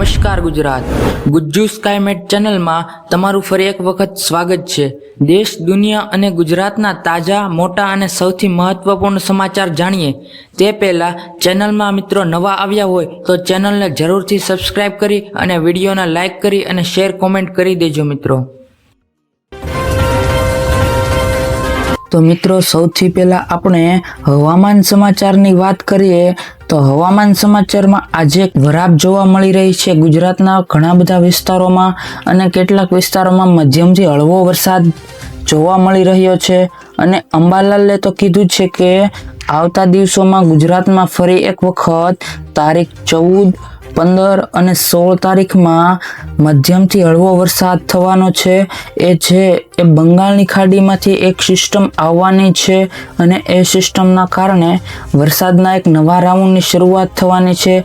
નમસ્કાર ગુજરાત. ગુજ્જુ સ્કાયમેટ ચેનલમાં તમારું ફરી એક વખત સ્વાગત છે. દેશ, દુનિયા અને ગુજરાતના તાજા, મોટા અને સૌથી મહત્વપૂર્ણ સમાચાર જાણીએ. તે પહેલાં ચેનલમાં મિત્રો નવા આવ્યા હોય તો ચેનલને જરૂરથી સબસ્ક્રાઈબ કરી અને વિડીયોને લાઇક કરી અને શેર કોમેન્ટ કરી દેજો મિત્રો. તો મિત્રો, સૌથી પહેલાં આપણે હવામાન સમાચારની વાત કરીએ, તો હવામાન સમાચારમાં આજે વરાપ જોવા મળી રહી છે ગુજરાતના ઘણા બધા વિસ્તારોમાં અને કેટલાક વિસ્તારોમાં મધ્યમથી હળવો વરસાદ જોવા મળી રહ્યો છે. અને અંબાલાલે તો કીધું છે કે, આવતા દિવસોમાં ગુજરાતમાં ફરી એક વખત તારીખ ચૌદ પંદર અને સોળ તારીખમાં મધ્યમથી હળવો વરસાદ થવાનો છે. એ છે, એ બંગાળની ખાડીમાંથી એક સિસ્ટમ આવવાની છે અને એ સિસ્ટમના કારણે વરસાદના એક નવા રાઉન્ડની શરૂઆત થવાની છે.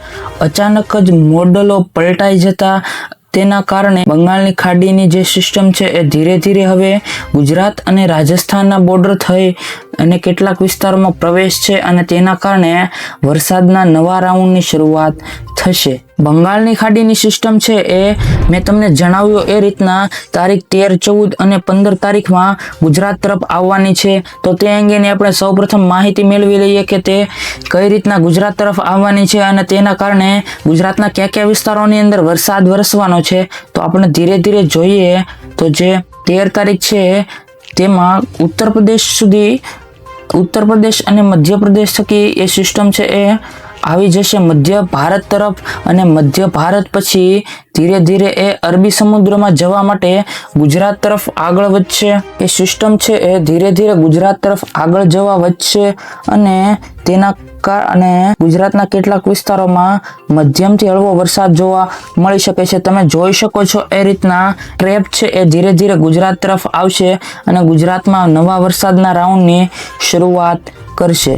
અચાનક જ મોડલો પલટાઈ જતા તેના કારણે બંગાળની ખાડીની જે સિસ્ટમ છે એ ધીરે ધીરે હવે ગુજરાત અને રાજસ્થાનના બોર્ડર થઈ અને કેટલાક વિસ્તારોમાં પ્રવેશ છે અને તેના કારણે વરસાદના નવા રાઉન્ડની શરૂઆત થશે. બંગાળની ખાડીની સિસ્ટમ છે એ મેં તમને જણાવ્યું એ રીતના તારીખ તેર, ચૌદ અને પંદર તારીખમાં ગુજરાત તરફ આવવાની છે. તો તે અંગેની આપણે સૌપ્રથમ માહિતી મેળવી લઈએ કે તે કઈ રીતના ગુજરાત તરફ આવવાની છે અને તેના કારણે ગુજરાતના કયા કયા વિસ્તારોની અંદર વરસાદ વરસવાનો છે. તો આપણે ધીરે ધીરે જોઈએ તો જે તેર તારીખ છે તેમાં ઉત્તર પ્રદેશ સુધી, ઉત્તર પ્રદેશ અને મધ્યપ્રદેશ થકી એ સિસ્ટમ છે એ આવી જશે મધ્ય ભારત તરફ અને મધ્ય ભારત પછી ધીરે ધીરે એ અરબી સમુદ્રમાં જવા માટે ગુજરાત તરફ આગળ વધશે. એ સિસ્ટમ છે એ ધીરે ધીરે ગુજરાત તરફ આગળ જવા વધશે અને તેના કારણે ગુજરાતના કેટલાક વિસ્તારોમાં મધ્યમથી હળવો વરસાદ જોવા મળી શકે છે. તમે જોઈ શકો છો એ રીતના ટ્રેપ છે એ ધીરે ધીરે ગુજરાત તરફ આવશે અને ગુજરાતમાં નવા વરસાદના રાઉન્ડની શરૂઆત કરશે.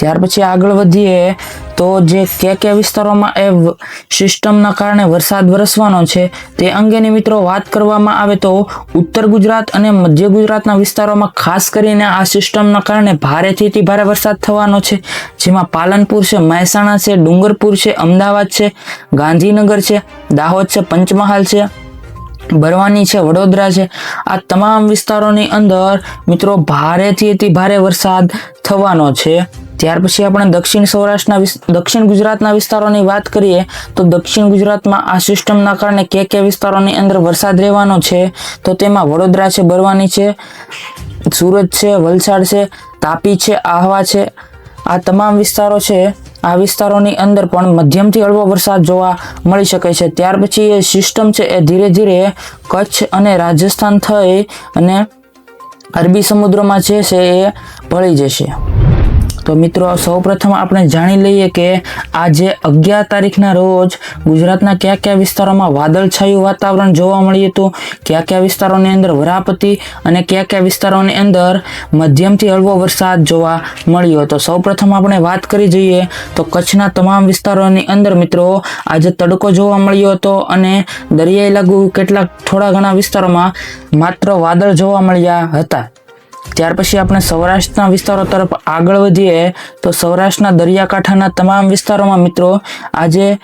ત્યાર પછી આગળ વધીએ તો જે કયા કયા વિસ્તારોમાં એ સિસ્ટમના કારણે વરસાદ વરસવાનો છે તે અંગેની મિત્રો વાત કરવામાં આવે તો ઉત્તર ગુજરાત અને મધ્ય ગુજરાતના વિસ્તારોમાં ખાસ કરીને આ સિસ્ટમના કારણે ભારેથી અતિ ભારે વરસાદ થવાનો છે. જેમાં પાલનપુર છે, મહેસાણા છે, ડુંગરપુર છે, અમદાવાદ છે, ગાંધીનગર છે, દાહોદ છે, પંચમહાલ છે બરવાની છે, વડોદરા છે. આ તમામ વિસ્તારોની અંદર મિત્રો ભારેથી અતિ ભારે વરસાદ થવાનો છે. ત્યાર પછી આપણે દક્ષિણ સૌરાષ્ટ્રના દક્ષિણ ગુજરાતના વિસ્તારોની વાત કરીએ, તો દક્ષિણ ગુજરાતમાં આ સિસ્ટમના કારણે કયા કયા વિસ્તારોની અંદર વરસાદ રહેવાનો છે, તો તેમાં વડોદરા છે, બરવાની છે, સુરત છે, વલસાડ છે, તાપી છે, આહવા છે, આ તમામ વિસ્તારો છે, આ વિસ્તારોની અંદર પણ મધ્યમથી હળવો વરસાદ જોવા મળી શકે છે. ત્યાર પછી એ સિસ્ટમ છે એ ધીરે ધીરે કચ્છ અને રાજસ્થાન થઈ અને અરબી સમુદ્રમાં જે છે એ ભળી જશે. તો મિત્રો, સૌપ્રથમ આપણે જાણી લઈએ કે આજે અગિયાર તારીખના રોજ ગુજરાતના કયા કયા વિસ્તારોમાં વાદળછાયું વાતાવરણ જોવા મળ્યું હતું? કયા કયા વિસ્તારોની અંદર વરાપતિ અને કયા કયા વિસ્તારોની અંદર મધ્યમથી હળવો વરસાદ જોવા મળ્યો હતો? સૌપ્રથમ આપણે વાત કરી જોઈએ તો કચ્છના તમામ વિસ્તારોની અંદર મિત્રો, આજે તડકો જોવા મળ્યો હતો અને દરિયાઈ લાગુ કેટલાક થોડા ઘણા વિસ્તારોમાં માત્ર વાદળ જોવા મળ્યા હતા. ત્યાર પછી આપણે સૌરાષ્ટ્રના વિસ્તારો તરફ આગળ વધીએ, તો સૌરાષ્ટ્રના દરિયાકાંઠાના તમામ વિસ્તારોમાં મિત્રો, આજે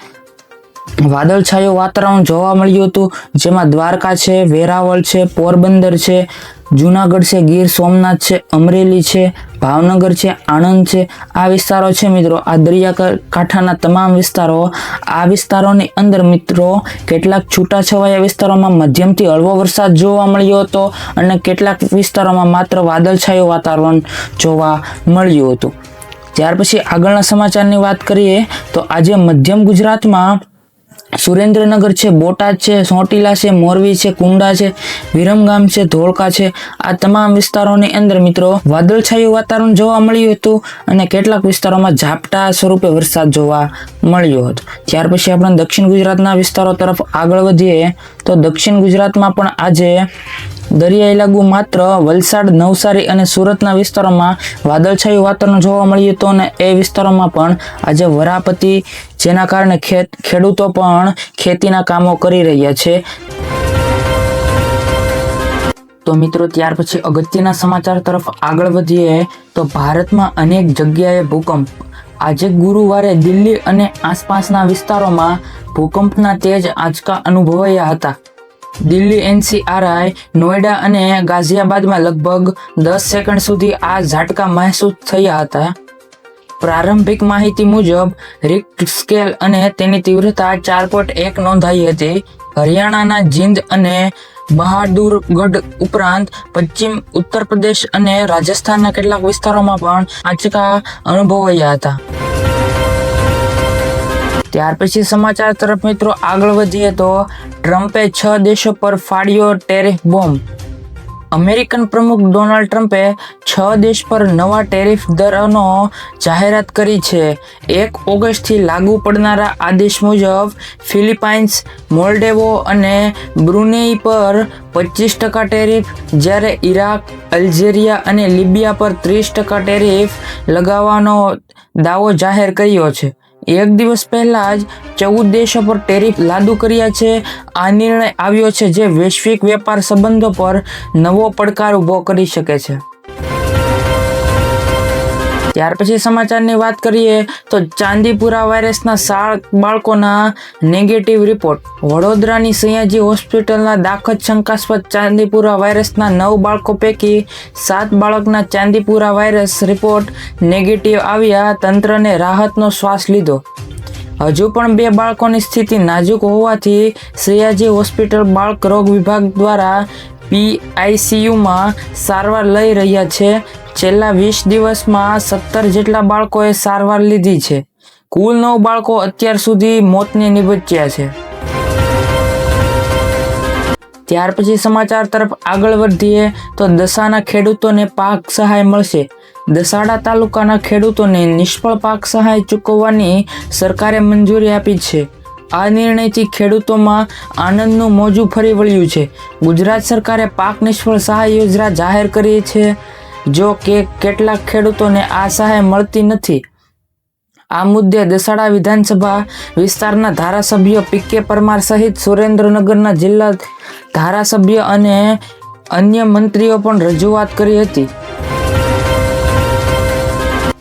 વાદળછાયું વાતાવરણ જોવા મળ્યું હતું, જેમાં દ્વારકા છે, વેરાવળ છે, પોરબંદર છે, જુનાગઢ છે, ગીર સોમનાથ છે, અમરેલી છે, ભાવનગર છે, આણંદ છે. આ વિસ્તારો છે મિત્રો, આ દરિયાકાંઠાના તમામ વિસ્તારો. આ વિસ્તારોની અંદર મિત્રો, કેટલાક છૂટાછવાયા વિસ્તારોમાં મધ્યમથી હળવો વરસાદ જોવા મળ્યો હતો અને કેટલાક વિસ્તારોમાં માત્ર વાદળછાયું વાતાવરણ જોવા મળ્યું હતું. ત્યાર પછી આગળના સમાચારની વાત કરીએ, તો આજે મધ્યમ ગુજરાતમાં સુરેન્દ્રનગર છે, બોટાદ છે, સોટીલા છે, મોરબી છે, કુંડા છે, વિરમગામ છે, ધોળકા છે. આ તમામ વિસ્તારોની અંદર મિત્રો વાદળછાયું વાતાવરણ જોવા મળ્યું હતું અને કેટલાક વિસ્તારોમાં ઝાપટા સ્વરૂપે વરસાદ જોવા મળ્યો હતો. ત્યાર પછી આપણે દક્ષિણ ગુજરાતના વિસ્તારો તરફ આગળ વધીએ તો દક્ષિણ ગુજરાતમાં પણ આજે દરિયાઈ લાગુ માત્ર વલસાડ, નવસારી અને સુરતના વિસ્તારોમાં વાદળછાયું વાતાવરણ જોવા મળ્યું હતું અને એ વિસ્તારોમાં પણ આજે વરાપતિ, જેના કારણે ખેત, ખેડૂતો પણ ખેતીના કામો કરી રહ્યા છે. તો મિત્રો, ત્યાર પછી અગત્યના સમાચાર તરફ આગળ વધીએ તો ભારતમાં અનેક જગ્યાએ ભૂકંપ. આજે ગુરુવારે દિલ્હી અને આસપાસના વિસ્તારોમાં ભૂકંપના તેજ આંચકા અનુભવાયા હતા. દિલ્હી એનસીઆરઆઈ નોઈડા અને ગાઝિયાબાદમાં લગભગ દસ સેકન્ડ સુધી આ ઝાટકા મહેસૂસ થયા હતા. પ્રારંભિક માહિતી મુજબ, રિક્ટ સ્કેલ અને તેની તીવ્રતા ચાર પોઈન્ટ એક નોંધાઈ હતી. હરિયાણાના જીંદ અને બહાદુરગઢ ઉપરાંત પશ્ચિમ ઉત્તર પ્રદેશ અને રાજસ્થાનના કેટલાક વિસ્તારોમાં પણ આંચકા અનુભવાયા હતા. ત્યાર પછી સમાચાર તરફ મિત્રો આગળ વધીએ તો ટ્રમ્પે છ દેશો પર ફાડ્યો ટેરિફ બોમ્બ. અમેરિકન પ્રમુખ ડોનાલ્ડ ટ્રમ્પે છ દેશ પર નવા ટેરિફ દરનો જાહેરાત કરી છે. એક ઓગસ્ટથી લાગુ પડનારા આદેશ મુજબ ફિલિપાઇન્સ, મોલ્ડેવો અને બ્રુનેઈ પર પચીસ ટકા ટેરિફ, જ્યારે ઇરાક, અલ્જેરિયા અને લિબિયા પર ત્રીસ ટકા ટેરિફ લગાવવાનો દાવો જાહેર કર્યો છે. એક દિવસ પહેલા જ ચૌદ દેશો પર ટેરિફ લાદુ કર્યા છે. આ નિર્ણય આવ્યો છે જે વૈશ્વિક વેપાર સંબંધો પર નવો પડકાર ઊભો કરી શકે છે. ત્યાર પછી સમાચારની વાત કરીએ તો ચાંદીપુરા વાયરસના સાત બાળકોના નેગેટિવ રિપોર્ટ વડોદરાની સયાજી હોસ્પિટલના દાખલ શંકાસ્પદ ચાંદીપુરા વાયરસના નવ બાળકો પૈકી સાત બાળકના ચાંદીપુરા વાયરસ રિપોર્ટ નેગેટિવ આવ્યા. તંત્રને રાહતનો શ્વાસ લીધો. હજુ પણ બે બાળકોની સ્થિતિ નાજુક હોવાથી સયાજી હોસ્પિટલ બાળક રોગ વિભાગ દ્વારા પીઆઈસીયુમાં સારવાર લઈ રહ્યા છે. છેલ્લા વીસ દિવસમાં સત્તર જેટલા બાળકોએ સારવાર લીધી છે. કુલ નવ બાળકો અત્યાર સુધી મોતને નિપજ્યા છે. ત્યાર પછી સમાચાર તરફ આગળ વધીએ તો દસાના ખેડૂતોને પાક સહાય મળશે. દસાડા તાલુકાના ખેડૂતોને નિષ્ફળ પાક સહાય ચૂકવવાની સરકારે મંજૂરી આપી છે. આ નિર્ણયથી ખેડૂતોમાં આનંદનું મોજું ફરી વળ્યું છે. ગુજરાત સરકારે પાક નિષ્ફળ સહાય યોજના જાહેર કરી છે. જો કે કેટલાક ખેડૂતોને આ સહાય મળતી નથી. આ મુદ્દે દસાડા વિધાનસભા વિસ્તારના ધારાસભ્ય પીકે પરમાર સહિત સુરેન્દ્રનગરના જિલ્લા ધારાસભ્ય અને અન્ય મંત્રીઓ પણ રજૂઆત કરી હતી.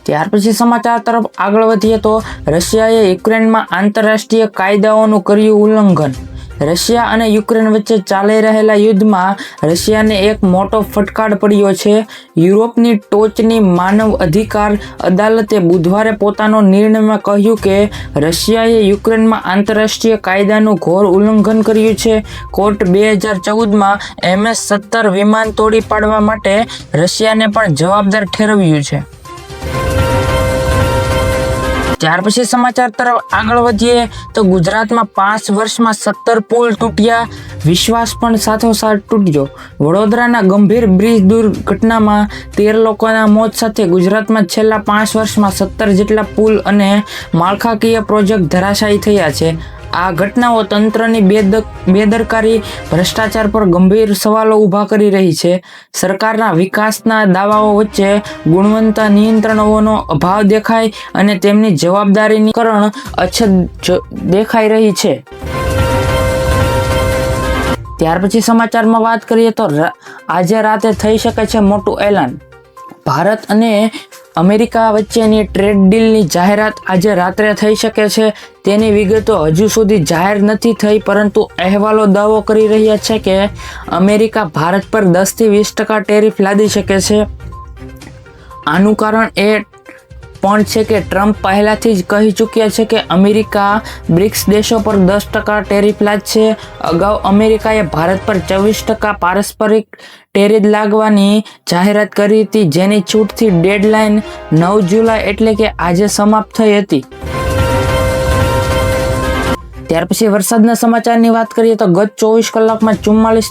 ત્યાર પછી સમાચાર તરફ આગળ વધીએ તો રશિયાએ યુક્રેનમાં આંતરરાષ્ટ્રીય કાયદાઓનું કર્યું ઉલ્લંઘન. રશિયા અને યુક્રેન વચ્ચે ચાલી રહેલા યુદ્ધમાં રશિયાને એક મોટો ફટકાર પડ્યો છે. યુરોપની ટોચની માનવ અધિકાર અદાલતે બુધવારે પોતાનો નિર્ણયમાં કહ્યું કે રશિયાએ યુક્રેનમાં આંતરરાષ્ટ્રીય કાયદાનું ઘોર ઉલ્લંઘન કર્યું છે. કોર્ટ બે હજાર ચૌદમાં એમએસ સત્તર વિમાન તોડી પાડવા માટે રશિયાને પણ જવાબદાર ઠેરવ્યું છે. ત્યાર પછી સમાચાર તરફ આગળ વધીએ તો ગુજરાતમાં પાંચ વર્ષમાં સત્તર પુલ તૂટ્યા. વિશ્વાસ પણ સાથોસાથ તૂટ્યો. વડોદરાના ગંભીર બ્રિજ દુર્ઘટનામાં તેર લોકોના મોત સાથે ગુજરાતમાં છેલ્લા પાંચ વર્ષમાં સત્તર જેટલા પુલ અને માળખાકીય પ્રોજેક્ટ ધરાશાયી થયા છે. આ ઘટનાઓ તંત્રની બેદ, બેદરકારી, ભ્રષ્ટાચાર પર ગંભીર સવાલો ઊભા કરી રહી છે. સરકારના વિકાસના દાવાઓ વચ્ચે ગુણવત્તા નિયંત્રણોનો અભાવ દેખાય અને તેમની જવાબદારીની કરણ અછત દેખાઈ રહી છે. ત્યાર પછી સમાચારમાં વાત કરીએ તો આજે રાતે થઈ શકે છે મોટું એલાન. ભારત અને અમેરિકા વચ્ચેની ટ્રેડ ડીલની જાહેરાત આજે રાત્રે થઈ શકે છે. તેની વિગતો હજુ સુધી જાહેર નથી થઈ, પરંતુ અહેવાલો દાવો કરી રહ્યા છે કે અમેરિકા ભારત પર દસથી વીસ ટકા ટેરિફ લાદી શકે છે. આનું કારણ એ પણ છે કે ટ્રમ્પ પહેલાંથી જ કહી ચૂક્યા છે કે અમેરિકા બ્રિક્સ દેશો પર દસ ટકા ટેરિફ લાદશે. અગાઉ અમેરિકાએ ભારત પર ચોવીસ ટકા પારસ્પરિક ટેરિફ લાગવાની જાહેરાત કરી હતી, જેની છૂટથી ડેડલાઇન નવ જુલાઈ એટલે કે આજે સમાપ્ત થઈ હતી. ત્યાર પછી વરસાદના સમાચારની વાત કરીએ તો ગત ચોવીસ કલાકમાં ચુમ્માલીસ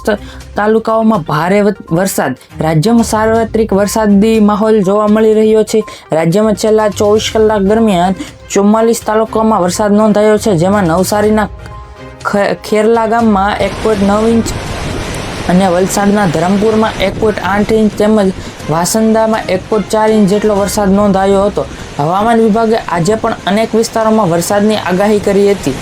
તાલુકાઓમાં ભારે વરસાદ. રાજ્યમાં સાર્વત્રિક વરસાદી માહોલ જોવા મળી રહ્યો છે. રાજ્યમાં છેલ્લા ચોવીસ કલાક દરમિયાન ચુમ્માલીસ તાલુકાઓમાં વરસાદ નોંધાયો છે, જેમાં નવસારીના ખેરલા ગામમાં એક પોઈન્ટ નવ ઇંચ અને વલસાડના ધરમપુરમાં એક પોઈન્ટ આઠ ઇંચ તેમજ વાસંદામાં એક પોઈન્ટ ચાર ઇંચ જેટલો વરસાદ નોંધાયો હતો. હવામાન વિભાગે આજે પણ અનેક વિસ્તારોમાં વરસાદની આગાહી કરી હતી.